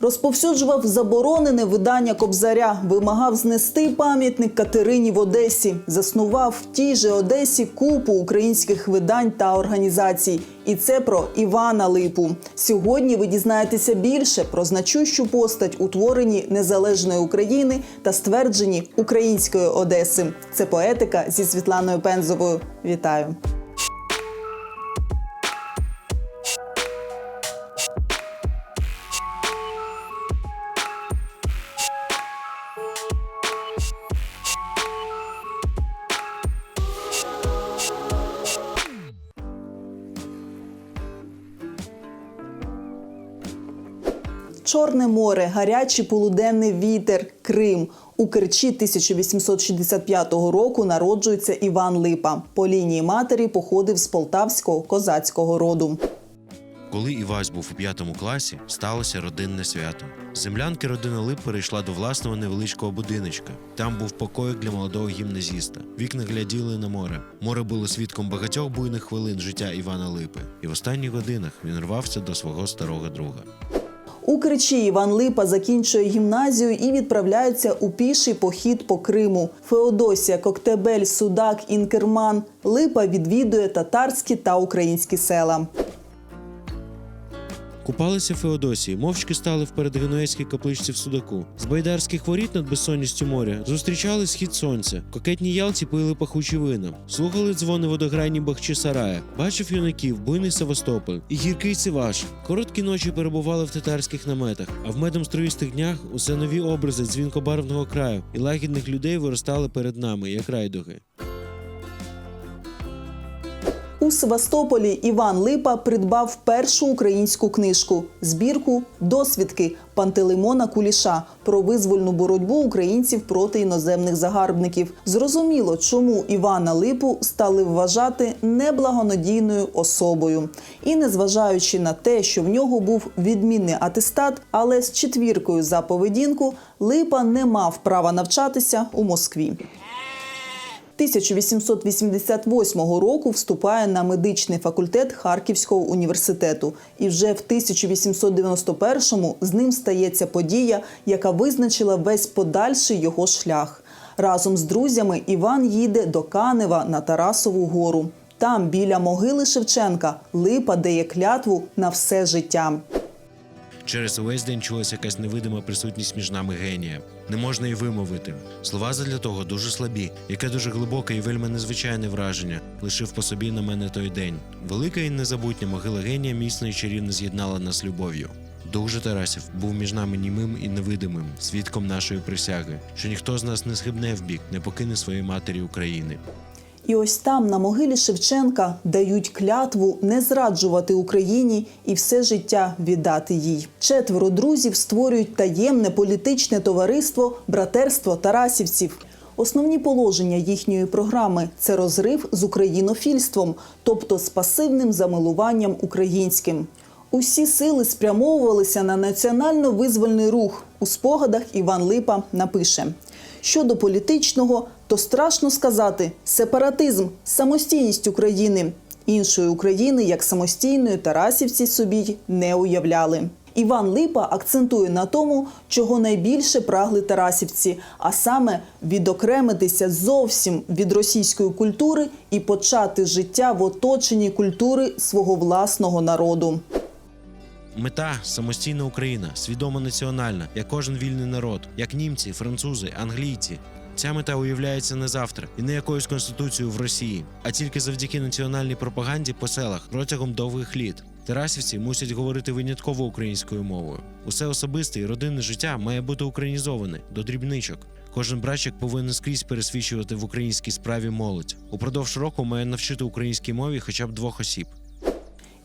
Розповсюджував заборонене видання Кобзаря, вимагав знести пам'ятник Катерині в Одесі, заснував в тій же Одесі купу українських видань та організацій. І це про Івана Липу. Сьогодні ви дізнаєтеся більше про значущу постать у творенні незалежної України та ствердженні української Одеси. Це поетика зі Світланою Пензовою. Вітаю! Море, гарячий полуденний вітер, Крим. У Керчі 1865 року народжується Іван Липа. По лінії матері походив з полтавського козацького роду. Коли Івась був у п'ятому класі, сталося родинне свято. Землянки родина Лип перейшла до власного невеличкого будиночка. Там був покоїк для молодого гімназіста. Вікна гляділи на море. Море було свідком багатьох буйних хвилин життя Івана Липи. І в останніх годинах він рвався до свого старого друга. У Кричі Іван Липа закінчує гімназію і відправляється у піший похід по Криму. Феодосія, Коктебель, Судак, Інкерман. Липа відвідує татарські та українські села. Купалися Феодосії, мовчки стали вперед генуезькій капличці в Судаку. З байдарських воріт над безсонністю моря зустрічали схід сонця. Кокетні ялті пили пахучі вина, слухали дзвони водограйні бахчі сарая, бачив юнаків, буйний Севастополь і гіркий Сиваш. Короткі ночі перебували в татарських наметах, а в медом строїстих днях усе нові образи дзвінкобарвного краю і лагідних людей виростали перед нами, як райдуги. У Севастополі Іван Липа придбав першу українську книжку збірку Досвідки Пантелеймона Куліша про визвольну боротьбу українців проти іноземних загарбників. Зрозуміло, чому Івана Липу стали вважати неблагонадійною особою. І незважаючи на те, що в нього був відмінний атестат, але з четвіркою за поведінку Липа не мав права навчатися у Москві. 1888 року вступає на медичний факультет Харківського університету, і вже в 1891-му з ним стається подія, яка визначила весь подальший його шлях. Разом з друзями Іван їде до Канева на Тарасову гору. Там, біля могили Шевченка, липа дає клятву на все життя. Через увесь день чулася якась невидима присутність між нами генія. Не можна й вимовити. Слова задля того дуже слабі, яке дуже глибоке і вельми незвичайне враження лишив по собі на мене той день. Велика і незабутня могила генія міцно і чарівно з'єднала нас любов'ю. Дух же Тарасів був між нами німим і невидимим, свідком нашої присяги, що ніхто з нас не схибне в бік, не покине своєї матері України. І ось там, на могилі Шевченка, дають клятву не зраджувати Україні і все життя віддати їй. Четверо друзів створюють таємне політичне товариство Братерство Тарасівців. Основні положення їхньої програми це розрив з українофільством, тобто з пасивним замилуванням українським. Усі сили спрямовувалися на національно-визвольний рух. У спогадах Іван Липа напише: щодо політичного, то страшно сказати сепаратизм, самостійність України. Іншої України як самостійної Тарасівці собі не уявляли. Іван Липа акцентує на тому, чого найбільше прагли Тарасівці, а саме відокремитися зовсім від російської культури і почати життя в оточенні культури свого власного народу. Мета самостійна Україна, свідомо національна, як кожен вільний народ, як німці, французи, англійці. Ця мета уявляється не завтра і не якоюсь конституцією в Росії, а тільки завдяки національній пропаганді по селах протягом довгих літ. Тарасівці мусять говорити винятково українською мовою. Усе особисте і родинне життя має бути українізоване до дрібничок. Кожен братчик повинен скрізь пересвідчувати в українській справі молодь. Упродовж року має навчити українській мові хоча б двох осіб.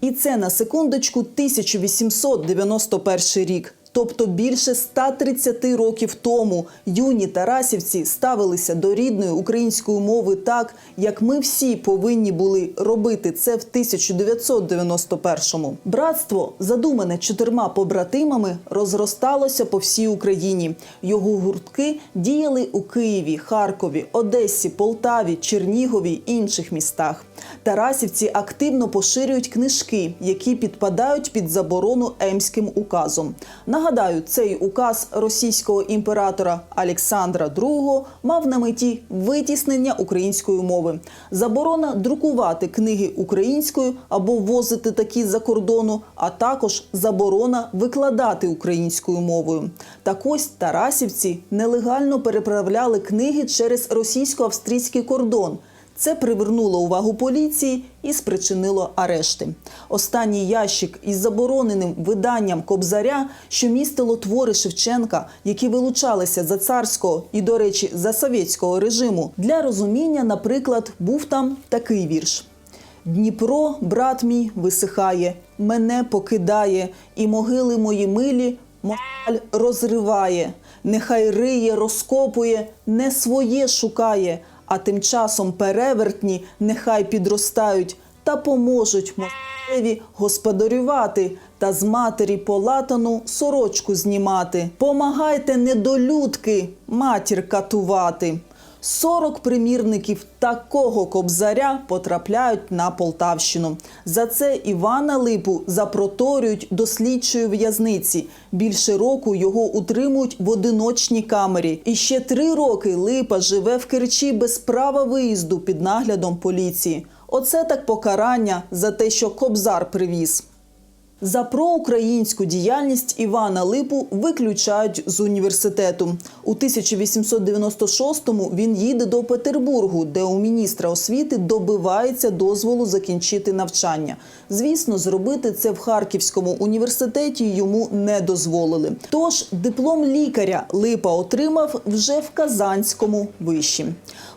І це на секундочку 1891 рік. Тобто більше 130 років тому юні тарасівці ставилися до рідної української мови так, як ми всі повинні були робити це в 1991-му. Братство, задумане чотирма побратимами, розросталося по всій Україні. Його гуртки діяли у Києві, Харкові, Одесі, Полтаві, Чернігові інших містах. Тарасівці активно поширюють книжки, які підпадають під заборону Емським указом. Нагадаю, цей указ російського імператора Олександра II мав на меті витіснення української мови, заборона друкувати книги українською або ввозити такі за кордону, а також заборона викладати українською мовою. Так ось тарасівці нелегально переправляли книги через російсько-австрійський кордон. Це привернуло увагу поліції і спричинило арешти. Останній ящик із забороненим виданням Кобзаря, що містило твори Шевченка, які вилучалися за царського і, до речі, за совєтського режиму. Для розуміння, наприклад, був там такий вірш. Дніпро, брат мій, висихає, мене покидає, і могили мої милі москаль розриває. Нехай риє, розкопує, не своє шукає, а тим часом перевертні нехай підростають та поможуть москалеві господарювати та з матері полатану сорочку знімати. Помагайте, недолюдки, матір катувати. 40 примірників такого кобзаря потрапляють на Полтавщину. За це Івана Липу запроторюють до слідчої в'язниці. Більше року його утримують в одиночній камері. І ще три роки Липа живе в Керчі без права виїзду під наглядом поліції. Оце так покарання за те, що кобзар привіз. За проукраїнську діяльність Івана Липу виключають з університету. У 1896-му він їде до Петербургу, де у міністра освіти добивається дозволу закінчити навчання. Звісно, зробити це в Харківському університеті йому не дозволили. Тож диплом лікаря Липа отримав вже в Казанському виші.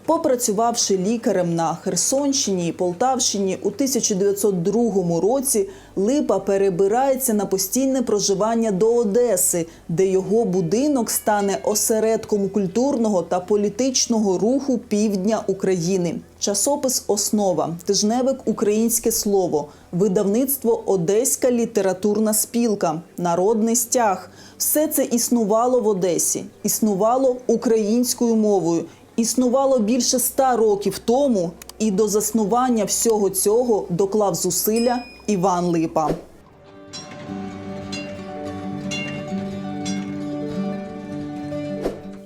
Попрацювавши лікарем на Херсонщині і Полтавщині у 1902 році, Липа перебирається на постійне проживання до Одеси, де його будинок стане осередком культурного та політичного руху півдня України. Часопис Основа, тижневик Українське слово, видавництво Одеська літературна спілка, Народний стяг. Все це існувало в Одесі, існувало українською мовою існувало більше ста років тому, і до заснування всього цього доклав зусилля Іван Липа.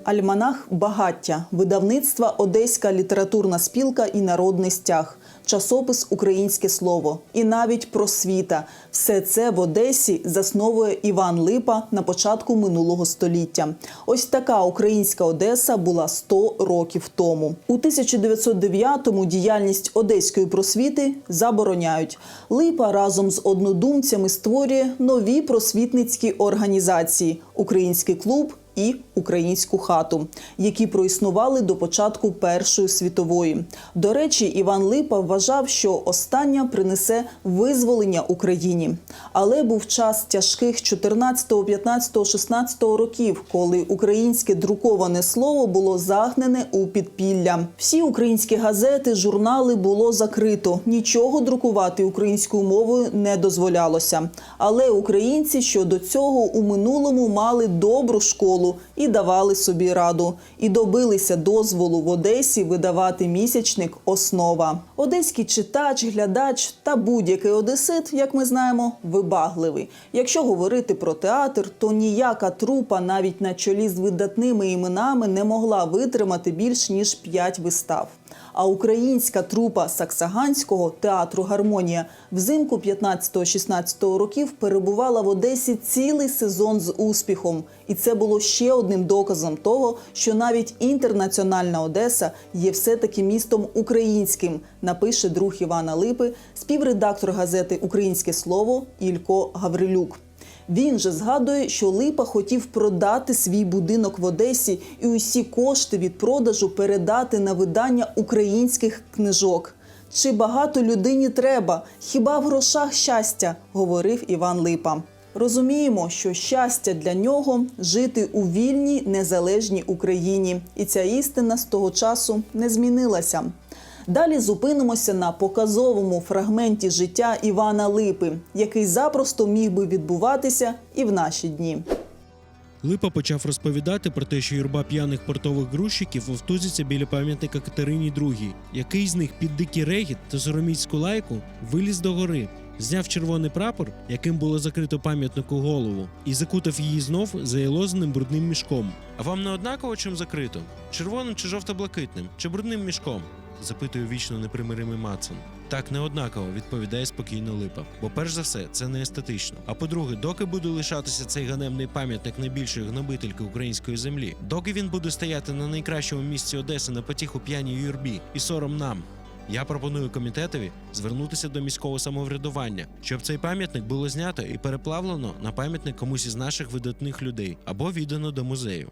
Альманах Багаття, видавництва Одеська літературна спілка і народний стяг, часопис Українське слово і навіть просвіта. Все це в Одесі засновує Іван Липа на початку минулого століття. Ось така українська Одеса була 100 років тому. У 1909-му діяльність одеської просвіти забороняють. Липа разом з однодумцями створює нові просвітницькі організації Український клуб і українську хату, які проіснували до початку Першої світової. До речі, Іван Липа вважав, що остання принесе визволення Україні. Але був час тяжких 14, 15, 16 років, коли українське друковане слово було загнене у підпілля. Всі українські газети, журнали було закрито. Нічого друкувати українською мовою не дозволялося. Але українці щодо цього у минулому мали добру школу і давали собі раду, і добилися дозволу в Одесі видавати місячник Основа. Одеський читач, глядач та будь-який одесит, як ми знаємо, вибагливий. Якщо говорити про театр, то ніяка трупа навіть на чолі з видатними іменами не могла витримати більш ніж п'ять вистав. А українська трупа Саксаганського театру Гармонія взимку 15-16 років перебувала в Одесі цілий сезон з успіхом, і це було ще одним доказом того, що навіть інтернаціональна Одеса є все-таки містом українським. Напише друг Івана Липи, співредактор газети Українське слово Ілько Гаврилюк. Він же згадує, що Липа хотів продати свій будинок в Одесі і усі кошти від продажу передати на видання українських книжок. Чи багато людині треба? Хіба в грошах щастя? говорив Іван Липа. Розуміємо, що щастя для нього жити у вільній незалежній Україні, і ця істина з того часу не змінилася. Далі зупинимося на показовому фрагменті життя Івана Липи, який запросто міг би відбуватися і в наші дні. Липа почав розповідати про те, що юрба п'яних портових грузчиків вовтузиться біля пам'ятника Катерині II. Який з них під дикий регіт та сороміцьку лайку виліз до гори, зняв червоний прапор, яким було закрито пам'ятнику голову, і закутав її знов заєлозаним брудним мішком. А вам не однаково чим закрито? Червоним чи жовто-блакитним, чи брудним мішком? Запитує вічно непримиримий Мацан. Так не однаково, відповідає спокійно Липа. Бо перш за все, це не естетично. А по-друге, доки буде лишатися цей ганебний пам'ятник найбільшої гнобительки української землі, доки він буде стояти на найкращому місці Одеси на потіху п'яній юрбі і сором нам. Я пропоную комітетові звернутися до міського самоврядування, щоб цей пам'ятник було знято і переплавлено на пам'ятник комусь із наших видатних людей або віддано до музею.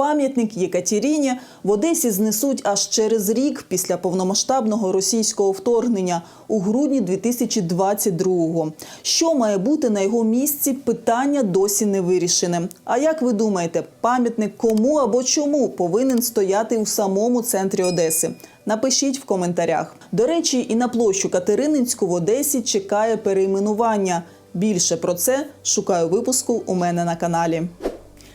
Пам'ятник Єкатеріні в Одесі знесуть аж через рік після повномасштабного російського вторгнення у грудні 2022-го. Що має бути на його місці? Питання досі не вирішене. А як ви думаєте, пам'ятник кому або чому повинен стояти у самому центрі Одеси? Напишіть в коментарях. До речі, і на площу Катерининську в Одесі чекає перейменування. Більше про це шукаю випуску у мене на каналі.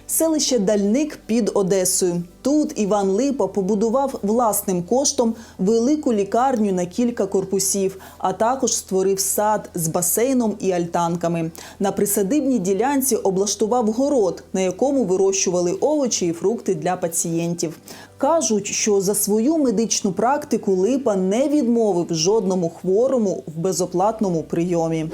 Селище Дальник під Одесою. Тут Іван Липа побудував власним коштом велику лікарню на кілька корпусів, а також створив сад з басейном і альтанками. На присадибній ділянці облаштував город, на якому вирощували овочі і фрукти для пацієнтів. Кажуть, що за свою медичну практику Липа не відмовив жодному хворому в безоплатному прийомі.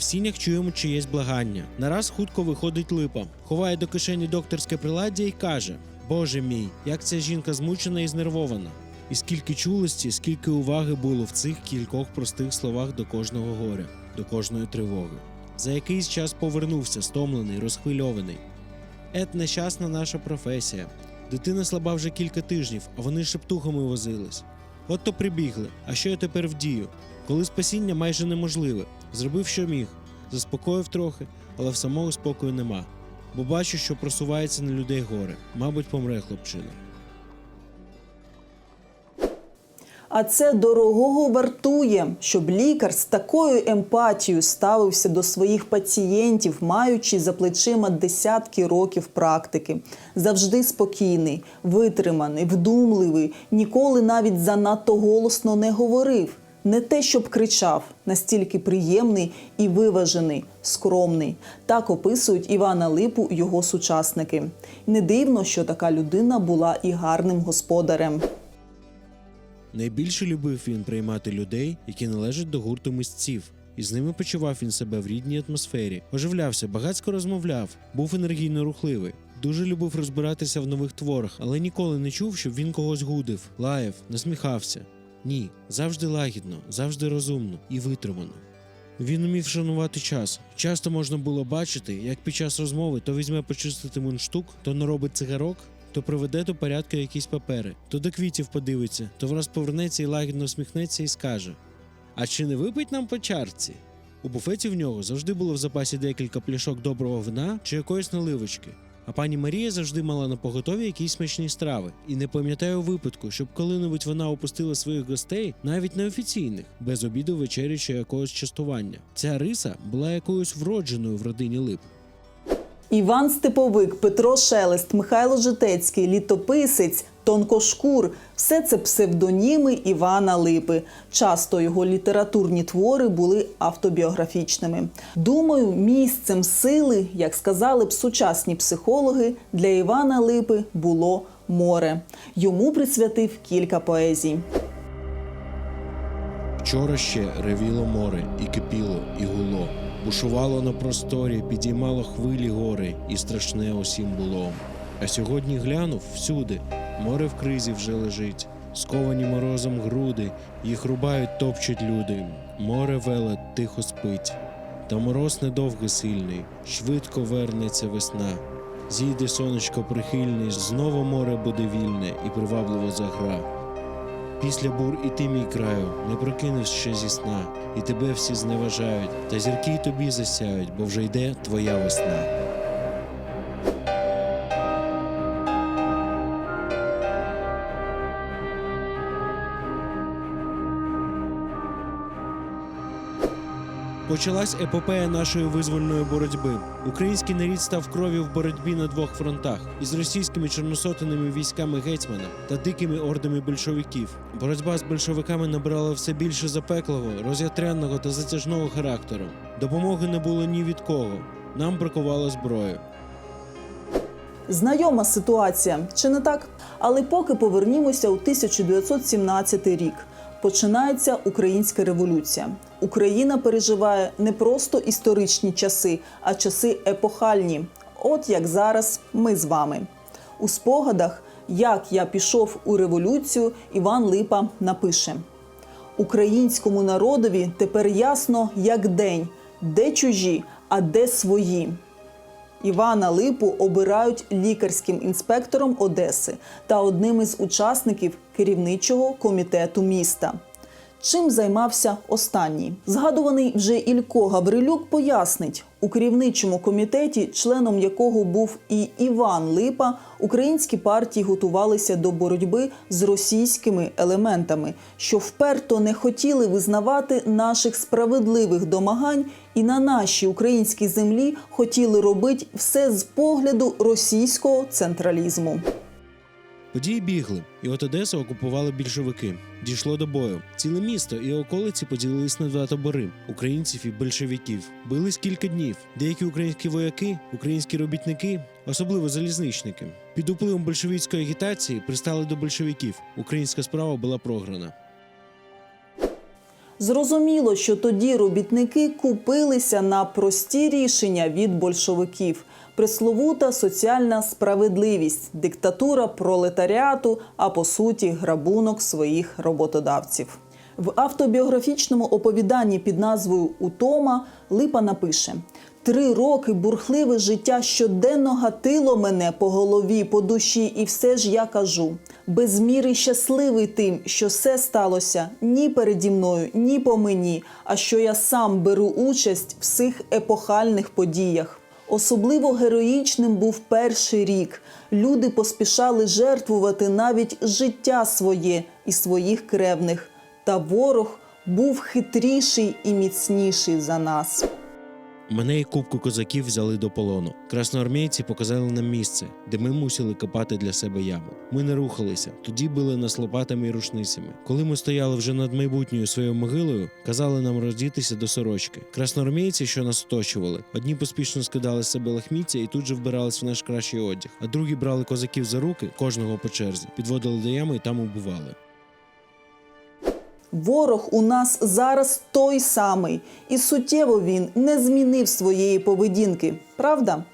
В сінях чуємо чиєсь благання. Нараз хутко виходить липа, ховає до кишені докторське приладдя і каже: Боже мій, як ця жінка змучена і знервована. І скільки чулості, скільки уваги було в цих кількох простих словах до кожного горя, до кожної тривоги. За якийсь час повернувся, стомлений, розхвильований. Ет нещасна наша професія. Дитина слаба вже кілька тижнів, а вони шептухами возились. От то прибігли. А що я тепер вдію? Коли спасіння майже неможливе, зробив, що міг, заспокоїв трохи, але в самого спокою нема. Бо бачу, що просувається на людей горе. Мабуть, помре хлопчина. А це дорогого вартує, щоб лікар з такою емпатією ставився до своїх пацієнтів, маючи за плечима десятки років практики. Завжди спокійний, витриманий, вдумливий, ніколи навіть занадто голосно не говорив. Не те, щоб кричав, настільки приємний і виважений, скромний. Так описують Івана Липу його сучасники. Не дивно, що така людина була і гарним господарем. Найбільше любив він приймати людей, які належать до гурту мисців. І з ними почував він себе в рідній атмосфері, оживлявся, багатько розмовляв, був енергійно рухливий. Дуже любив розбиратися в нових творах, але ніколи не чув, щоб він когось гудив, лаяв, насміхався. Ні, завжди лагідно, завжди розумно і витримано. Він умів шанувати час. Часто можна було бачити, як під час розмови то візьме почистити мундштук, то наробить цигарок, то приведе до порядку якісь папери, то до квітів подивиться, то враз повернеться і лагідно усміхнеться і скаже: А чи не випить нам по чарці? У буфеті в нього завжди було в запасі декілька пляшок доброго вина чи якоїсь наливочки. А пані Марія завжди мала на поготові якісь смачні страви, і не пам'ятаю випадку, щоб коли-небудь вона опустила своїх гостей, навіть неофіційних, без обіду, вечері чи якогось частування. Ця риса була якоюсь вродженою в родині Лип. Іван Степовик, Петро Шелест, Михайло Житецький, літописець, тонкошкур все це псевдоніми Івана Липи. Часто його літературні твори були автобіографічними. Думаю, місцем сили, як сказали б сучасні психологи, для Івана Липи було море. Йому присвятив кілька поезій. Вчора ще ревіло море, і кипіло, і гуло. Бушувало на просторі, підіймало хвилі гори, і страшне усім було. А сьогодні глянув всюди, море в кризі вже лежить, сковані морозом груди, їх рубають, топчуть люди. Море веле тихо спить. Та мороз недовго сильний, швидко вернеться весна. Зійде сонечко прихильний, знову море буде вільне і привабливо загра. Після бур і ти, мій краю, не прокинеш ще зі сна, і тебе всі зневажають, та зірки й тобі засяють, бо вже йде твоя весна. Почалась епопея нашої визвольної боротьби. Український нарід став крові в боротьбі на двох фронтах із російськими чорносотеними військами гетьмана та дикими ордами більшовиків. Боротьба з большевиками набирала все більше запеклого, роз'ятренного та затяжного характеру. Допомоги не було ні від кого. Нам бракувало зброї. Знайома ситуація, чи не так? Але поки повернімося у 1917 рік. Починається українська революція. Україна переживає не просто історичні часи, а часи епохальні. От як зараз ми з вами. У спогадах, як я пішов у революцію, Іван Липа напише: Українському народові тепер ясно, як день, де чужі, а де свої. Івана Липу обирають лікарським інспектором Одеси та одним із учасників керівничого комітету міста. Чим займався останній? Згадуваний вже Ілько Гаврилюк пояснить, у керівничому комітеті, членом якого був і Іван Липа, українські партії готувалися до боротьби з російськими елементами, що вперто не хотіли визнавати наших справедливих домагань і на нашій українській землі хотіли робити все з погляду російського централізму. Події бігли, і от Одесу окупували більшовики. Дійшло до бою. Ціле місто і околиці поділились на два табори українців і большевиків. Бились кілька днів. Деякі українські вояки, українські робітники, особливо залізничники, під впливом большевицької агітації пристали до большевиків. Українська справа була програна. Зрозуміло, що тоді робітники купилися на прості рішення від большевиків. Пресловута соціальна справедливість, диктатура пролетаріату, а по суті, грабунок своїх роботодавців. В автобіографічному оповіданні під назвою Утома Липа напише: Три роки бурхливе життя щоденно гатило мене по голові, по душі, і все ж я кажу: без міри щасливий тим, що все сталося ні переді мною, ні по мені, а що я сам беру участь в цих епохальних подіях. Особливо героїчним був перший рік. Люди поспішали жертвувати навіть життя своє і своїх кревних. Та ворог був хитріший і міцніший за нас. Мене і кубку козаків взяли до полону. Красноармійці показали нам місце, де ми мусили копати для себе яму. Ми не рухалися, тоді били нас лопатами і рушницями. Коли ми стояли вже над майбутньою своєю могилою, казали нам роздітися до сорочки. Красноармійці, що нас оточували, одні поспішно скидали з себе лахміття і тут же вбирались в наш кращий одяг, а другі брали козаків за руки, кожного по черзі, підводили до ями і там убивали. Ворог у нас зараз той самий, і суттєво він не змінив своєї поведінки. Правда?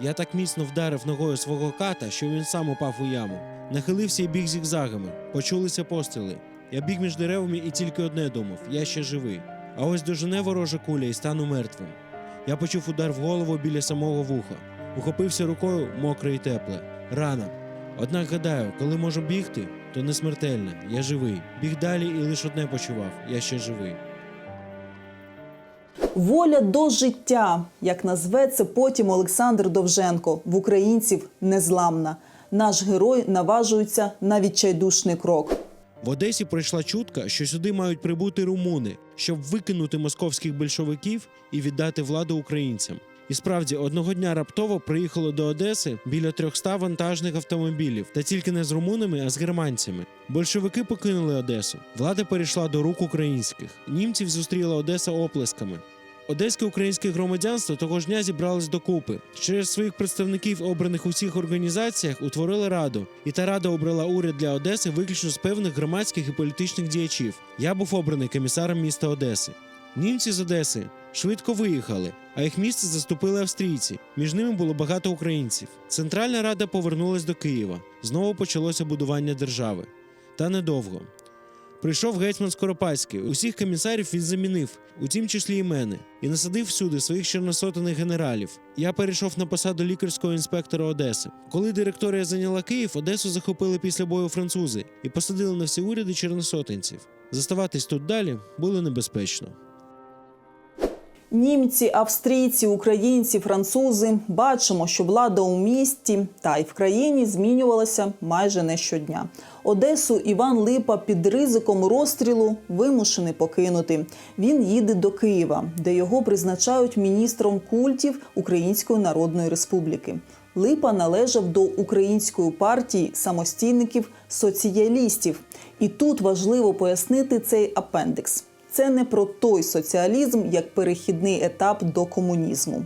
Я так міцно вдарив ногою свого ката, що він сам упав у яму. Нахилився і біг зігзагами. Почулися постріли. Я біг між деревами і тільки одне думав: я ще живий. А ось дожене ворожа куля і стану мертвим. Я почув удар в голову біля самого вуха. Ухопився рукою мокре і тепле. Рана. Однак гадаю, коли можу бігти, то не смертельно. Я живий. Біг далі і лише одне почував: я ще живий. Воля до життя, як назве це потім Олександр Довженко, в українців незламна. Наш герой наважується на відчайдушний крок. В Одесі прийшла чутка, що сюди мають прибути румуни, щоб викинути московських большевиків і віддати владу українцям. І справді одного дня раптово приїхало до Одеси біля 300 вантажних автомобілів, та тільки не з румунами, а з германцями. Большевики покинули Одесу. Влада перейшла до рук українських. Німців зустріла Одеса оплесками. Одеське українське громадянство того ж дня зібралось докупи. Через своїх представників, обраних у всіх організаціях, утворили раду, і та рада обрала уряд для Одеси виключно з певних громадських і політичних діячів. Я був обраний комісаром міста Одеси. Німці з Одеси швидко виїхали, а їх місце заступили австрійці. Між ними було багато українців. Центральна рада повернулась до Києва. Знову почалося будування держави. Та недовго. Прийшов гетьман Скоропадський. Усіх комісарів він замінив, у тім числі і мене, і насадив всюди своїх чорносотених генералів. Я перейшов на посаду лікарського інспектора Одеси. Коли директорія зайняла Київ, Одесу захопили після бою французи і посадили на всі уряди чорносотенців. Заставатись тут далі було небезпечно. Німці, австрійці, українці, французи бачимо, що влада у місті та й в країні змінювалася майже не щодня. Одесу Іван Липа під ризиком розстрілу вимушений покинути. Він їде до Києва, де його призначають міністром культів Української Народної Республіки. Липа належав до української партії самостійників соціалістів. І тут важливо пояснити цей апендикс. Це не про той соціалізм, як перехідний етап до комунізму.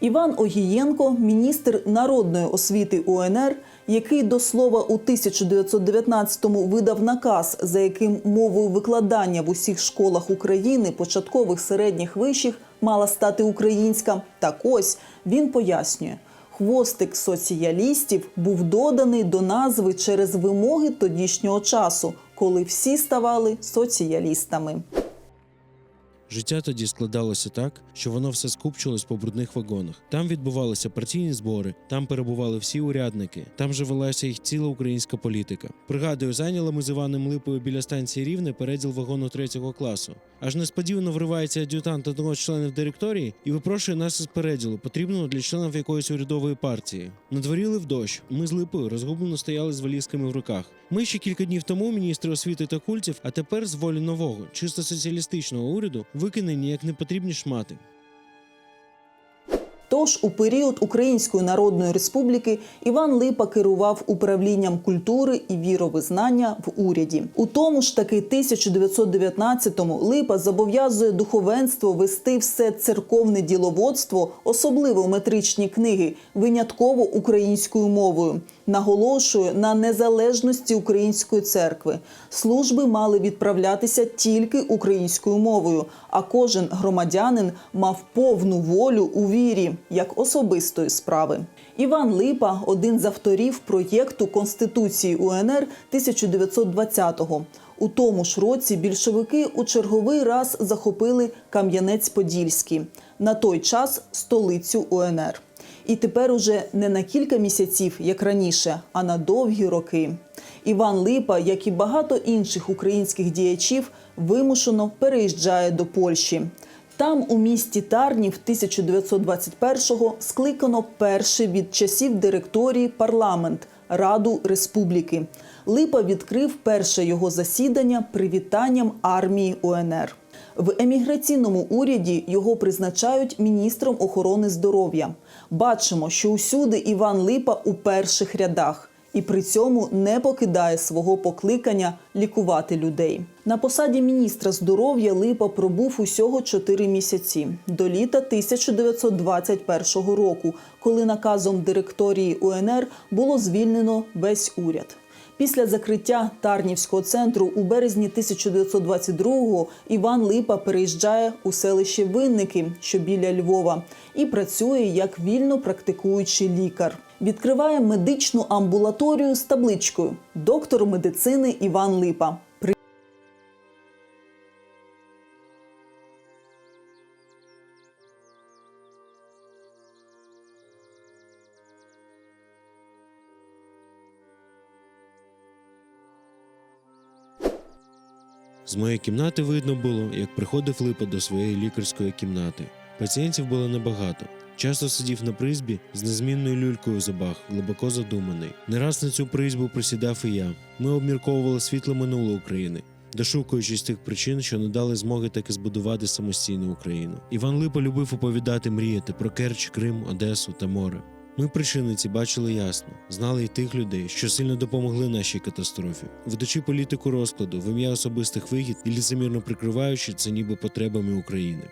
Іван Огієнко, міністр народної освіти УНР, який до слова у 1919-му видав наказ, за яким мовою викладання в усіх школах України, початкових, середніх, вищих, мала стати українська. Так ось він пояснює. Хвостик соціалістів був доданий до назви через вимоги тодішнього часу, коли всі ставали соціалістами. Життя тоді складалося так, що воно все скупчилось по брудних вагонах. Там відбувалися партійні збори, там перебували всі урядники, там же велася їх ціла українська політика. Пригадую, зайняли ми з Іваном Липою біля станції Рівне переділ вагону третього класу. Аж несподівано вривається ад'ютант одного з членів директорії і випрошує нас із переділу, потрібного для членів якоїсь урядової партії. На дворі лив дощ. Ми з Липою розгублено стояли з валізками в руках. Ми ще кілька днів тому міністри освіти та культів, а тепер з волі нового, чисто соціалістичного уряду, викинені як непотрібні шмати. Тож у період Української Народної Республіки Іван Липа керував управлінням культури і віровизнання в уряді. У тому ж таки 1919-му Липа зобов'язує духовенство вести все церковне діловодство, особливо метричні книги, винятково українською мовою. Наголошує на незалежності української церкви. Служби мали відправлятися тільки українською мовою, а кожен громадянин мав повну волю у вірі як особистої справи. Іван Липа один з авторів проєкту Конституції УНР 1920-го. У тому ж році більшовики у черговий раз захопили Кам'янець-Подільський, на той час столицю УНР. І тепер уже не на кілька місяців, як раніше, а на довгі роки. Іван Липа, як і багато інших українських діячів, вимушено переїжджає до Польщі. Там, у місті Тарнів, 1921-го скликано перший від часів директорії парламент Раду Республіки. Липа відкрив перше його засідання привітанням армії УНР. В еміграційному уряді його призначають міністром охорони здоров'я. Бачимо, що усюди Іван Липа у перших рядах і при цьому не покидає свого покликання лікувати людей. На посаді міністра здоров'я Липа пробув усього 4 місяці до літа 1921 року, коли наказом директорії УНР було звільнено весь уряд. Після закриття Тарнівського центру у березні 1922-го Іван Липа переїжджає у селище Винники, що біля Львова, і працює як вільно практикуючий лікар. Відкриває медичну амбулаторію з табличкою доктор медицини Іван Липа. З моєї кімнати видно було, як приходив Липа до своєї лікарської кімнати. Пацієнтів було небагато. Часто сидів на призбі з незмінною люлькою в зубах, глибоко задуманий. Не раз на цю призьбу присідав і я. Ми обмірковували світле минуле України, дошукуючись тих причин, що не дали змоги таки збудувати самостійну Україну. Іван Липа любив оповідати, мріяти про Керч, Крим, Одесу та море. Ми причини ці бачили ясно, знали й тих людей, що сильно допомогли нашій катастрофі, ведучи політику розкладу в ім'я особистих вигід і ліцемірно прикриваючи це ніби потребами України.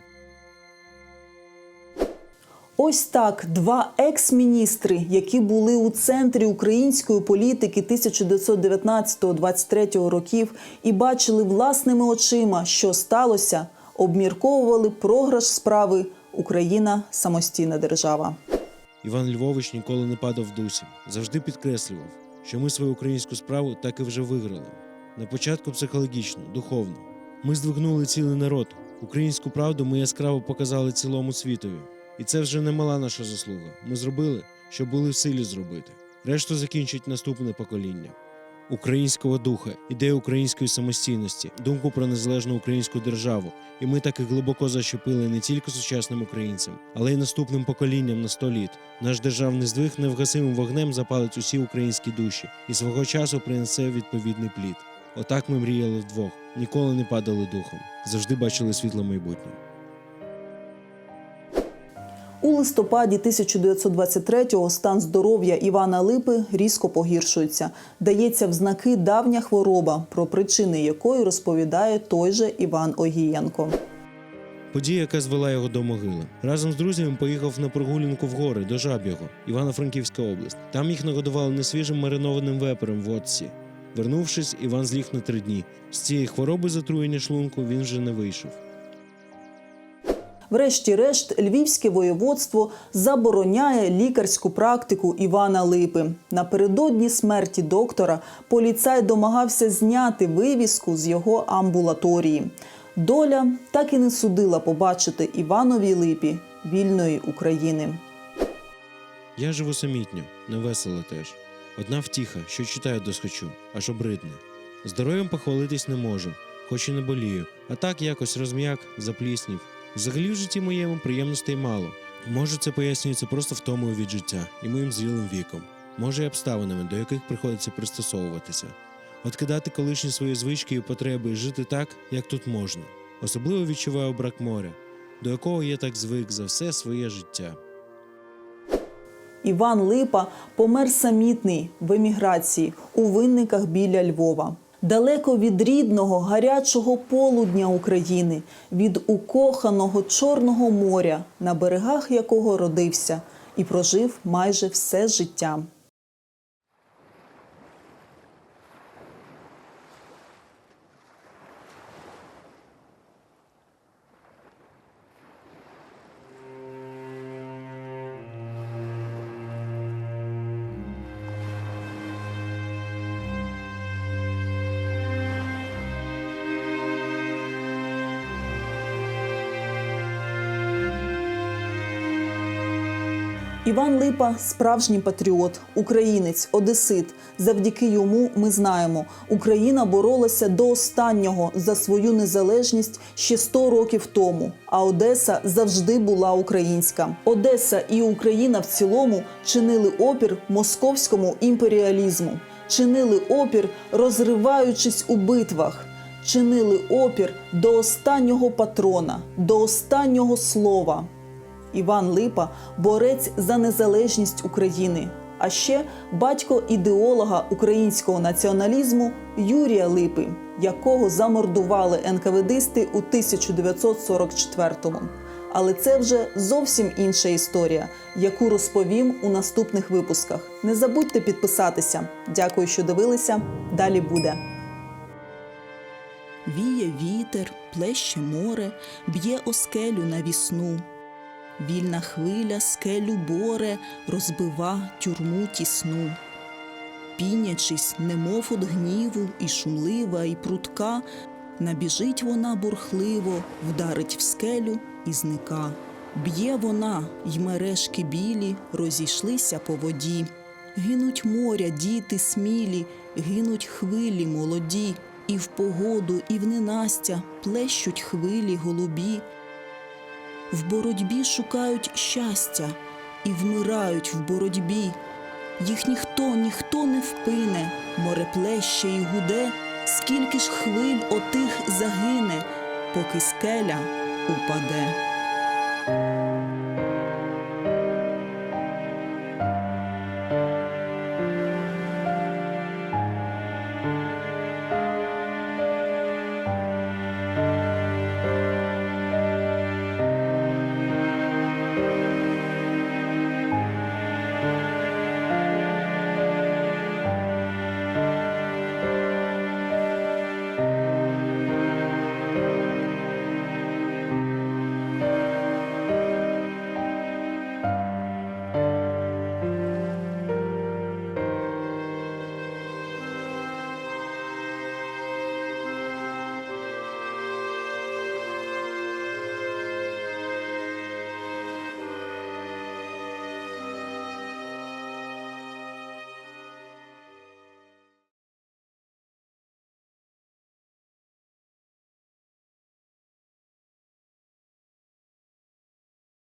Ось так два екс-міністри, які були у центрі української політики 1919-23 років і бачили власними очима, що сталося, обмірковували програш справи Україна самостійна держава. Іван Львович ніколи не падав дусі, завжди підкреслював, що ми свою українську справу так і вже виграли. На початку психологічно, духовно. Ми здвигнули цілий народ. Українську правду ми яскраво показали цілому світові. І це вже не мала наша заслуга. Ми зробили, що були в силі зробити. Решту закінчить наступне покоління. українського духа, ідею української самостійності, думку про незалежну українську державу. І ми таки глибоко защепили не тільки сучасним українцям, але й наступним поколінням на сто літ. Наш державний здвиг невгасимим вогнем запалить усі українські душі і свого часу принесе відповідний плід. Отак ми мріяли вдвох, ніколи не падали духом, завжди бачили світле майбутнє. У листопаді 1923-го стан здоров'я Івана Липи різко погіршується. Дається в знаки давня хвороба, про причини якої розповідає той же Іван Огієнко. Подія, яка звела його до могили. Разом з друзями поїхав на прогулянку в гори до Жаб'яго, Івано-Франківська область. Там їх нагодували несвіжим маринованим веперем в отці. Вернувшись, Іван зліг на три дні. З цієї хвороби затруєння шлунку він вже не вийшов. Врешті-решт, львівське воєводство забороняє лікарську практику Івана Липи. Напередодні смерті доктора поліцай домагався зняти вивіску з його амбулаторії. Доля так і не судила побачити Івановій Липі вільної України. Я живу самітньо, невесело теж. Одна втіха, що читаю досхочу, аж обридне. Здоров'ям похвалитись не можу, хоч і не болію, а так якось розм'як, запліснів. Взагалі в житті моєму приємностей мало. Може, це пояснюється просто втомою від життя і моїм зрілим віком, може, й обставинами, до яких приходиться пристосовуватися. Откидати колишні свої звички і потреби і жити так, як тут можна. Особливо відчуваю брак моря, до якого я так звик за все своє життя. Іван Липа помер самітний в еміграції у винниках біля Львова. Далеко від рідного гарячого полудня України, від укоханого Чорного моря, на берегах якого родився і прожив майже все життя. Іван Липа справжній патріот, українець, одесит. Завдяки йому ми знаємо, Україна боролася до останнього за свою незалежність ще 100 років тому. А Одеса завжди була українська. Одеса і Україна в цілому чинили опір московському імперіалізму, чинили опір, розриваючись у битвах. Чинили опір до останнього патрона, до останнього слова. Іван Липа борець за незалежність України. А ще батько ідеолога українського націоналізму Юрія Липи, якого замордували НКВДисти у 1944-му. Але це вже зовсім інша історія, яку розповім у наступних випусках. Не забудьте підписатися. Дякую, що дивилися. Далі буде. Віє вітер, плеще море, б'є о скелю на вісну. Вільна хвиля скелю боре, розбива тюрму тісну. Пінячись, немов од гніву, і шумлива, і прутка, набіжить вона бурхливо, вдарить в скелю і зника. Б'є вона, й мережки білі розійшлися по воді. Гинуть моря, діти смілі, гинуть хвилі молоді, і в погоду, і в ненастя плещуть хвилі голубі. В боротьбі шукають щастя і вмирають в боротьбі. Їх ніхто, ніхто не впине, море плеще і гуде, скільки ж хвиль отих загине, поки скеля упаде.